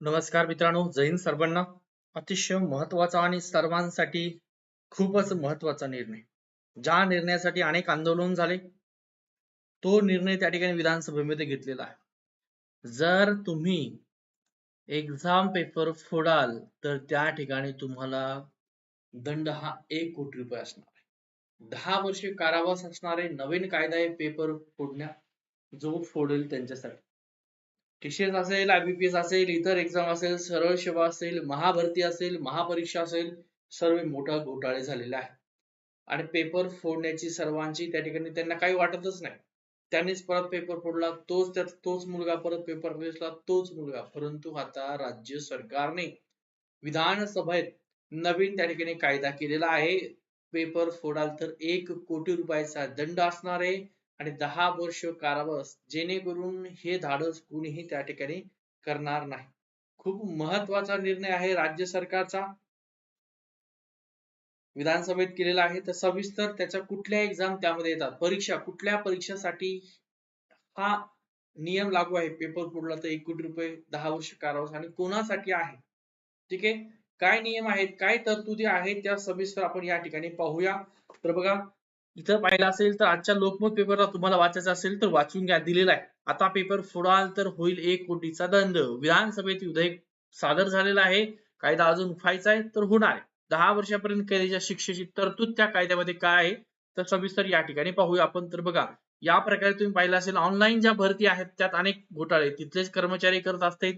नमस्कार मित्रांनो जैन सर्वांना. अतिशय महत्त्वाचा आणि सर्वांसाठी खूपच महत्त्वाचा निर्णय. ज्या निर्णयासाठी अनेक आंदोलन झाले तो निर्णय त्या ठिकाणी विधानसभेमध्ये घेतलेला आहे. जर तुम्ही एक्झाम पेपर फोडाल तर त्या ठिकाणी तुम्हाला दंड हा एक कोटी रुपये असणार आहे. दहा वर्षे कारावास असणारे नवीन कायदा आहे पेपर फोडण्या जो फोडेल त्यांच्यासाठी. टीसीएस असेल आयबीपीएस असेल इतर एक्झाम असेल सरळ सेवा असेल महाभरती असेल महापरीक्षा असेल सर्व मोठा घोटाळे झालेला आहे आणि पेपर फोडण्याची सर्वांची त्या ठिकाणी त्यांना काही वाटतच नाही. त्यांनीच परत पेपर फोडला तोच त्यात तोच मुलगा परत पेपर फेसला तोच मुलगा. परंतु आता राज्य सरकारने विधानसभेत नवीन त्या ठिकाणी कायदा केलेला आहे. पेपर फोडाल तर एक कोटी रुपयाचा दंड असणार आहे. आणि दहा वर्ष कारावास जेणेकरून हे धाडस कुणीही त्या ठिकाणी करणार नाही. खूप महत्त्वाचा निर्णय आहे राज्य सरकारचा. विधानसभेत केलेला आहे. तर सविस्तर त्याच्या कुठल्या एक्झाम त्यामध्ये येतात? परीक्षा कुठल्या परीक्षेसाठी हा नियम लागू आहे? पेपर फोडला तर एक कोटी रुपये दहा वर्ष कारावास आणि कोणासाठी आहे? ठीक आहे? काय नियम आहेत? काय तरतुदी आहेत? त्या सविस्तर आपण या ठिकाणी पाहूया. तर बघा इथं पाहिलं असेल तर आजच्या लोकमत पेपरला तुम्हाला वाचायचं असेल तर वाचून घ्या दिलेला आहे. आता पेपर फोडाल तर होईल एक कोटीचा दंड. विधानसभेत विधेयक सादर झालेला आहे. कायदा अजून व्हायचा आहे तर होणार आहे. दहा वर्षापर्यंत कैद्याच्या शिक्षेची तरतूद त्या कायद्यामध्ये काय आहे तर सविस्तर या ठिकाणी पाहूया आपण. तर बघा या प्रकारे तुम्ही पाहिलं असेल ऑनलाईन ज्या भरती आहेत त्यात अनेक घोटाळे तिथलेच कर्मचारी करत असतात.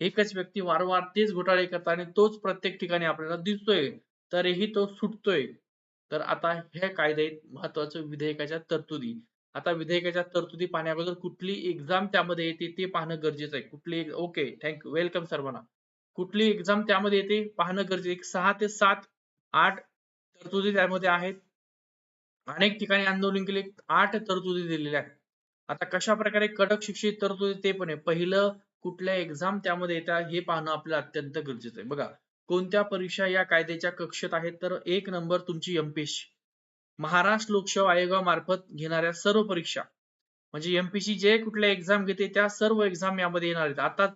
एकच व्यक्ती वारंवार तेच घोटाळे करतात आणि तोच प्रत्येक ठिकाणी आपल्याला दिसतोय. तरीही तो सुटतोय. तर आता हे कायदे महत्वाचं विधेयकाच्या तरतुदी. आता विधेयकाच्या तरतुदी पाहण्याबद्दल कुठली एक्झाम त्यामध्ये येते ते पाहणं गरजेचं आहे. कुठली ओके थँक्यू वेलकम सर्वांना. कुठली एक्झाम त्यामध्ये येते पाहणं गरजेचं सहा ते सात आठ तरतुदी त्यामध्ये आहेत. अनेक ठिकाणी आंदोलन केले आठ तरतुदी दिलेल्या आहेत. आता कशा प्रकारे कडक शिक्षित तरतुदी ते पण आहे. पहिलं कुठल्या एक्झाम त्यामध्ये येतात हे पाहणं आपल्याला अत्यंत गरजेचं आहे. बघा कोणत्या परीक्षा या कायद्याच्या कक्षेत आहेत? तर एक नंबर तुमची एमपीएससी महाराष्ट्र लोकसेवा आयोगामार्फत घेणाऱ्या सर्व परीक्षा. म्हणजे एमपीसी जे कुठल्या एक्झाम घेते त्या सर्व एक्झाम यामध्ये येणार आहेत. आता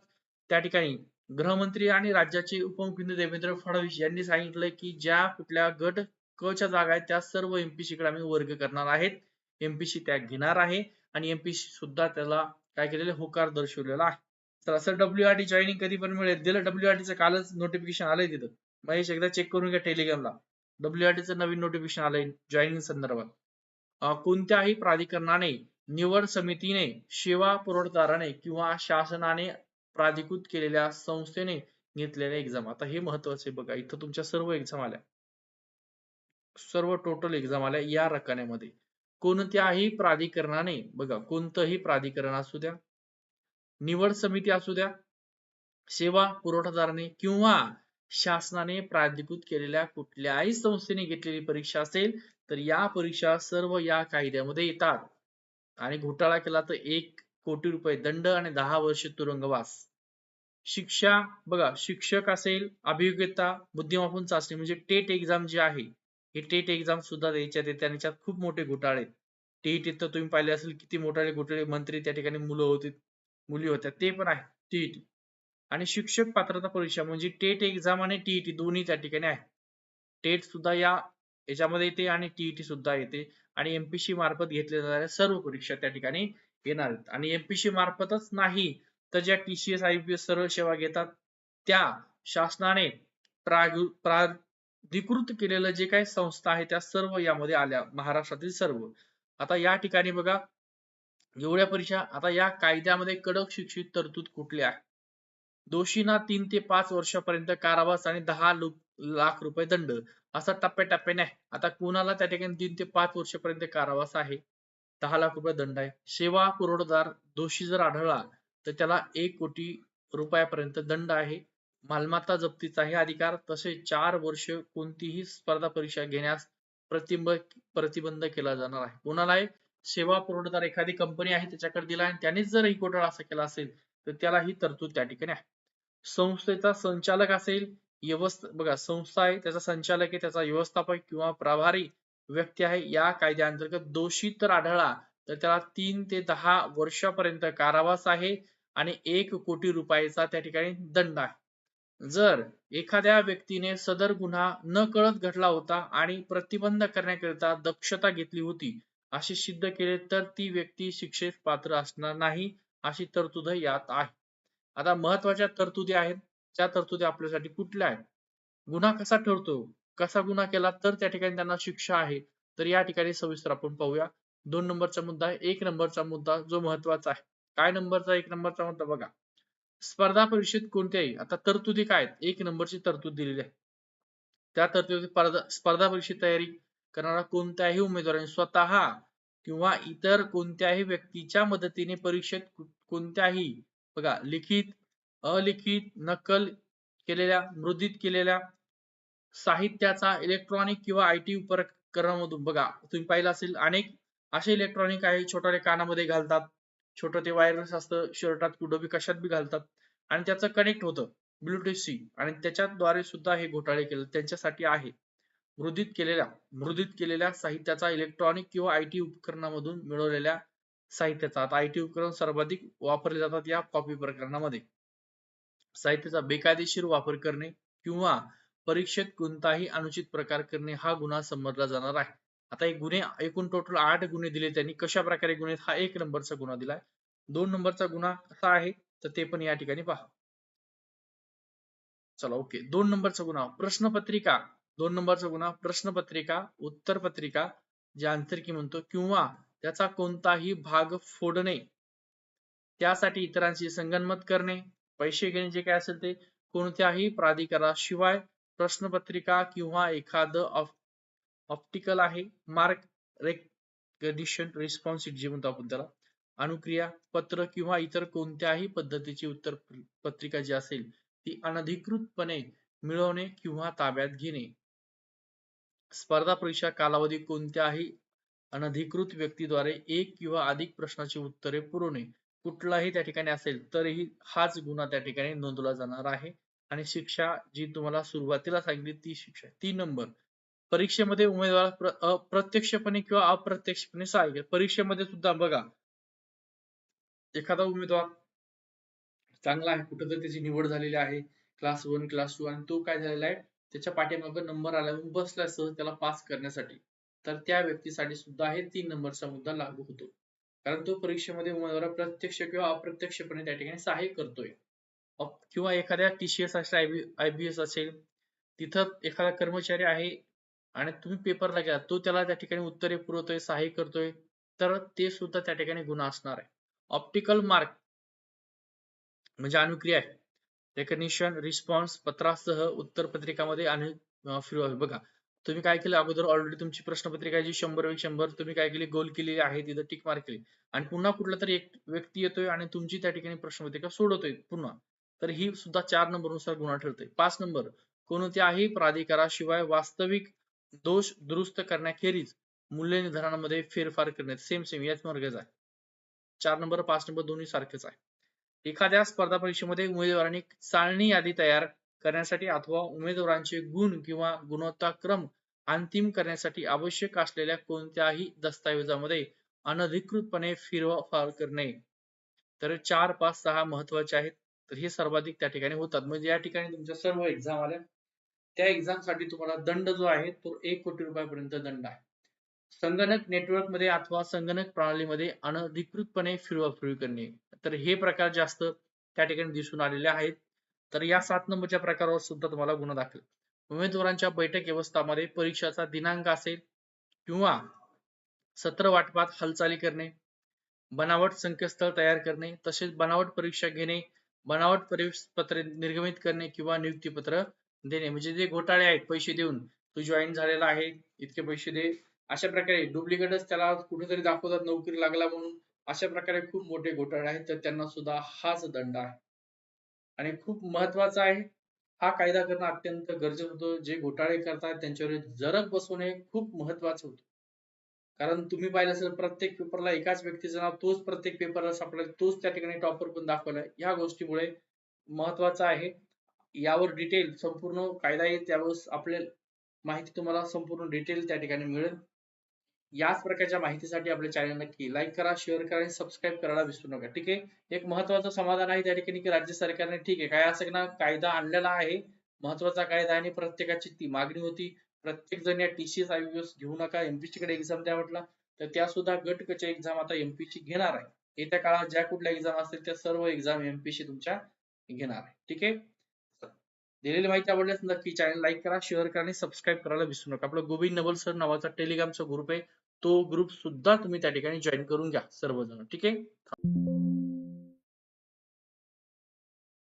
त्या ठिकाणी गृहमंत्री आणि राज्याचे उपमुख्यमंत्री देवेंद्र फडणवीस यांनी सांगितलं की ज्या कुठल्या गट क च्या जागा आहेत त्या सर्व एमपीसी कडे आम्ही वर्ग करणार आहेत. एमपीसी त्या घेणार आहे आणि एमपीसी सुद्धा त्याला काय केलेले होकार दर्शवलेला आहे. तर असं डब्ल्यू आर टी जॉईनिंग कधी पण मिळेल. दिलं डब्ल्यू आर टीचं कालच नोटिफिकेशन आलंय तिथं. महेश एकदा चेक करून घ्या टेलिग्रामला डब्ल्यू आर टीचं नवीन नोटिफिकेशन आलंय जॉईनिंग संदर्भात. कोणत्याही प्राधिकरणाने निवड समितीने सेवा पुरवठादाराने किंवा शासनाने प्राधिकृत केलेल्या संस्थेने घेतलेल्या एक्झाम आता हे महत्त्वाचे बघा. इथं तुमच्या सर्व एक्झाम आल्या. सर्व टोटल एक्झाम आल्या या रकान्यामध्ये. कोणत्याही प्राधिकरणाने बघा कोणतंही प्राधिकरण असू द्या निवड समिती असू द्या सेवा पुरवठादाराने किंवा शासनाने प्राधिकृत केलेल्या कुठल्याही संस्थेने घेतलेली परीक्षा असेल तर या परीक्षा सर्व या कायद्यामध्ये येतात. आणि घोटाळा केला तर एक कोटी रुपये दंड आणि दहा वर्ष तुरुंगवास. शिक्षा बघा शिक्षक असेल अभियोग्यता बुद्धिमापन चाचणी म्हणजे टेट एक्झाम जी आहे हे टेट एक्झाम सुद्धा द्यायच्यात येते आणि त्याच्यात खूप मोठे घोटाळे टेट तर तुम्ही पाहिले असेल किती मोठाले घोटाळे मंत्री त्या ठिकाणी मुलं होती. मुली होत्या ते पण आहे टीईटी. आणि शिक्षक पात्रता परीक्षा म्हणजे टेट एक्झाम आणि टीईटी दोन्ही त्या ठिकाणी आहे. टेट सुद्धा या याच्यामध्ये येते आणि टीईटी सुद्धा येते. आणि एमपीसी मार्फत घेतल्या जाणाऱ्या सर्व परीक्षा त्या ठिकाणी येणार आहेत. आणि एमपीसी मार्फतच नाही तर ज्या टीसीएस आयपीएस सरळ सेवा घेतात त्या शासनाने प्राधिकृत केलेलं जे काही संस्था आहे त्या सर्व यामध्ये आल्या महाराष्ट्रातील सर्व. आता या ठिकाणी बघा एवढ्या परीक्षा आता या कायद्यामध्ये कडक शिक्षित तरतूद कुठल्या दोषींना तीन ते पाच वर्षापर्यंत कारावास आणि दहा लाख रुपये दंड असा टप्प्याटप्प्याने आता कुणाला त्या ठिकाणी तीन ते पाच वर्षापर्यंत कारावास आहे? दहा लाख रुपये दंड आहे. सेवा पुरवठादार दोषी जर आढळला तर त्याला एक कोटी रुपयापर्यंत दंड आहे. मालमत्ता जप्तीचाही अधिकार तसेच चार वर्ष कोणतीही स्पर्धा परीक्षा घेण्यास प्रतिबंध प्रतिबंध केला जाणार आहे. कोणाला आहे सेवा पुरवठादार एखादी कंपनी आहे त्याच्याकडे दिला आणि त्यानेच जर ही घोटाळा असा केला असेल तर त्याला ही तरतूद त्या ठिकाणी आहे. संस्थेचा संचालक असेल व्यवस्थ बघा संस्था आहे त्याचा संचालक आहे त्याचा व्यवस्थापक किंवा प्रभारी व्यक्ती आहे या कायद्याअंतर्गत दोषी तर आढळला तर त्याला तीन ते दहा वर्षापर्यंत कारावास आहे आणि एक कोटी रुपयाचा त्या ठिकाणी दंड आहे. जर एखाद्या व्यक्तीने सदर गुन्हा न कळत घडला होता आणि प्रतिबंध करण्याकरिता दक्षता घेतली होती असे सिद्ध केले तर ती व्यक्ती शिक्षेस पात्र असणार नाही अशी तरतूद यात आहे. आता महत्त्वाच्या तरतुदी आहेत. त्या तरतुदी आपल्यासाठी कुठल्या आहेत? गुन्हा कसा ठरतो? कसा गुन्हा केला तर त्या ठिकाणी त्यांना शिक्षा आहे? तर या ठिकाणी सविस्तर आपण पाहूया. दोन नंबरचा मुद्दा एक नंबरचा मुद्दा जो महत्त्वाचा आहे. काय नंबरचा? एक नंबरचा मुद्दा बघा. स्पर्धा परीक्षेत कोणत्याही आता तरतुदी काय आहेत? एक नंबरची तरतूद दिलेली आहे. त्या तरतुदी स्पर्धा स्पर्धा परीक्षेत तयारी करणारा कोणत्याही उमेदवाराने स्वतः किंवा इतर कोणत्याही व्यक्तीच्या मदतीने परीक्षेत कोणत्याही बघा लिखित अलिखित नकल केलेल्या मुद्रित केलेल्या साहित्याचा इलेक्ट्रॉनिक किंवा आयटी उपकरणामधून बघा तुम्ही पाहिलं असेल अनेक असे इलेक्ट्रॉनिक आहे छोटे कानामध्ये घालतात छोटं ते वायरलेस असतं शर्टात कुठं बी कशात बी घालतात. आणि त्याचं कनेक्ट होतं ब्लूटूथशी आणि त्याच्याद्वारे सुद्धा हे घोटाळे केले त्यांच्यासाठी आहे. मृदित केलेल्या मृदित केलेल्या साहित्याचा इलेक्ट्रॉनिक किंवा आयटी उपकरणामधून मिळवलेल्या साहित्याचा. आता आयटी उपकरण सर्वाधिक वापरले जातात या कॉपी प्रकरणामध्ये. साहित्याचा बेकायदेशीर वापर करणे किंवा परीक्षेत कोणताही अनुचित प्रकार करणे हा गुन्हा समजला जाणार आहे. आता एक गुन्हे एकूण टोटल आठ गुन्हे दिले त्यांनी. कशा प्रकारे गुन्हे हा एक नंबरचा गुन्हा दिलाय दोन नंबरचा गुन्हा असा आहे? तर ते पण या ठिकाणी पहा. चला ओके दोन नंबरचा गुन्हा. प्रश्नपत्रिका. दोन नंबरचा गुन्हा प्रश्नपत्रिका उत्तरपत्रिका जे आंतरिकी म्हणतो किंवा त्याचा कोणताही भाग फोडणे. त्यासाठी इतरांशी संगनमत करणे पैसे घेणे जे काय असेल ते कोणत्याही प्राधिकाराशिवाय प्रश्नपत्रिका किंवा एखादं ऑप्टिकल आहे मार्क रेकडिशन रिस्पॉन्स जे म्हणतो आपण त्याला अनुक्रिया पत्र किंवा इतर कोणत्याही पद्धतीची उत्तर पत्रिका जी असेल ती अनधिकृतपणे मिळवणे किंवा ताब्यात घेणे. स्पर्धा परीक्षा कालावधी कोणत्याही अनधिकृत व्यक्तीद्वारे एक किंवा अधिक प्रश्नाची उत्तरे पुरवणे कुठलाही त्या ठिकाणी असेल तरीही हाच गुन्हा त्या ठिकाणी नोंदवला जाणार आहे. आणि शिक्षा जी तुम्हाला सुरुवातीला सांगितली ती शिक्षा तीन नंबर. परीक्षेमध्ये उमेदवार अप्रत्यक्षपणे किंवा अप्रत्यक्षपणे सहाय्य परीक्षेमध्ये सुद्धा बघा एखादा उमेदवार चांगला आहे कुठं त्याची निवड झालेली आहे. क्लास वन क्लास टू आणि तो काय झालेला आहे? त्याच्या पाठीमागे नंबर आला सहज त्याला पास करण्यासाठी. तर त्या व्यक्तीसाठी सुद्धा हे तीन नंबरचा मुद्दा लागू होतो. कारण तो परीक्षेमध्ये उमेदवार प्रत्यक्ष किंवा अप्रत्यक्षपणे त्या ठिकाणी सहाय्य करतोय. किंवा एखाद्या टीसीएस असेल आयबीएस असेल तिथं एखादा कर्मचारी आहे आणि तुम्ही पेपरला गेला तो त्याला त्या ठिकाणी उत्तरे पुरवतोय सहाय्य करतोय तर ते सुद्धा त्या ठिकाणी गुन्हा असणार आहे. ऑप्टिकल मार्क म्हणजे अनुक्रिया आहे. रेकग्निशन रिस्पॉन्स पत्रासह उत्तर पत्रिकामध्ये आणि फिरवावे बघा तुम्ही काय केलं? अगोदर ऑलरेडी तुमची प्रश्नपत्रिका जी शंभर पैकी शंभर तुम्ही काय केली? गोल केलेली आहे तिथं टिक मार्क केली. आणि पुन्हा कुठला तरी एक व्यक्ती येतोय आणि तुमची त्या ठिकाणी प्रश्नपत्रिका सोडवतोय पुन्हा. तर ही सुद्धा चार नंबरनुसार गुन्हा ठरतोय. पाच नंबर कोणत्याही प्राधिकाराशिवाय वास्तविक दोष दुरुस्त करण्याखेरीज मूल्य निर्धारणामध्ये फेरफार करण्यात सेम सेम याच मार्गच आहे. चार नंबर पाच नंबर दोन्ही सारखेच आहे. एखाद्या स्पर्धा परीक्षेमध्ये उमेदवारांनी चालणी यादी तयार करण्यासाठी अथवा उमेदवारांचे गुण किंवा गुणवत्ताक्रम अंतिम करण्यासाठी आवश्यक असलेल्या कोणत्याही दस्तावेजामध्ये अनधिकृतपणे फिरवाफार करणे. तर चार पाच सहा महत्त्वाचे आहेत. तर हे सर्वाधिक त्या ठिकाणी होतात. म्हणजे या ठिकाणी तुमच्या सर्व एक्झाम आल्या. त्या एक्झामसाठी तुम्हाला दंड जो आहे तो एक कोटी रुपयापर्यंत दंड आहे. संगणक नेटवर्कमध्ये अथवा संगणक प्रणालीमध्ये अनधिकृतपणे फिरवाफिरवी करणे. तर हे प्रकार जास्त त्या ठिकाणी दिसून आलेले आहेत. तर या सात नंबरच्या प्रकारावर सुद्धा तुम्हाला गुन्हा दाखल. उमेदवारांच्या बैठक व्यवस्थामध्ये परीक्षाचा दिनांक असेल किंवा सत्र वाटपात हालचाली करणे बनावट संकेतस्थळ तयार करणे तसेच बनावट परीक्षा घेणे बनावट पत्र निर्गमित करणे किंवा नियुक्तीपत्र देणे. म्हणजे जे घोटाळे आहेत पैसे देऊन तू जॉईन झालेला आहे इतके पैसे दे अशा प्रकारे डुप्लिकेटच त्याला कुठेतरी दाखवतात नोकरी लागला म्हणून. अशा प्रकारे खूप मोठे घोटाळे आहेत तर त्यांना सुद्धा हाच दंड आहे. आणि खूप महत्त्वाचा आहे हा कायदा करणं अत्यंत गरजेचं होतं. जे घोटाळे करतात त्यांच्यावर जरब बसवणे खूप महत्वाचं होतं. कारण तुम्ही पाहिलं असेल प्रत्येक पेपरला एकाच व्यक्तीचं नाव तोच प्रत्येक पेपरला सापडला तोच त्या ठिकाणी टॉपर पण दाखवला या गोष्टीमुळे महत्वाचं आहे. यावर डिटेल संपूर्ण कायदा येईल त्यावेळेस आपल्या माहिती तुम्हाला संपूर्ण डिटेल त्या ठिकाणी मिळेल. याच प्रकारच्या माहितीसाठी आपल्या चॅनल नक्की लाईक करा शेअर करा आणि सबस्क्राईब करायला विसरू नका. ठीक आहे? एक महत्वाचं समाधान आहे त्या ठिकाणी की राज्य सरकारने ठीक आहे काय असं ना कायदा आणलेला आहे. महत्त्वाचा कायदा आणि प्रत्येकाची ती मागणी होती. प्रत्येक जण या टीसीएस आयबीएस घेऊ नका एमपीसी कडे एक्झाम द्या म्हटलं तर त्या सुद्धा गटकच्या एक्झाम आता एमपीसी घेणार आहे. येत्या काळात ज्या कुठल्या एक्झाम असतील त्या सर्व एक्झाम एमपीसी तुमच्या घेणार आहे. ठीक आहे? दिलेली माहिती आवडल्यास नक्की चॅनल लाईक करा शेअर करा आणि सबस्क्राईब करायला विसरू नका. आपलं गोविंद नवल सर नावाचा टेलिग्रामचा ग्रुप आहे. तो ग्रुप सुद्धा तुम्ही त्या ठिकाणी जॉईन करून घ्या सर्वजण. ठीक आहे?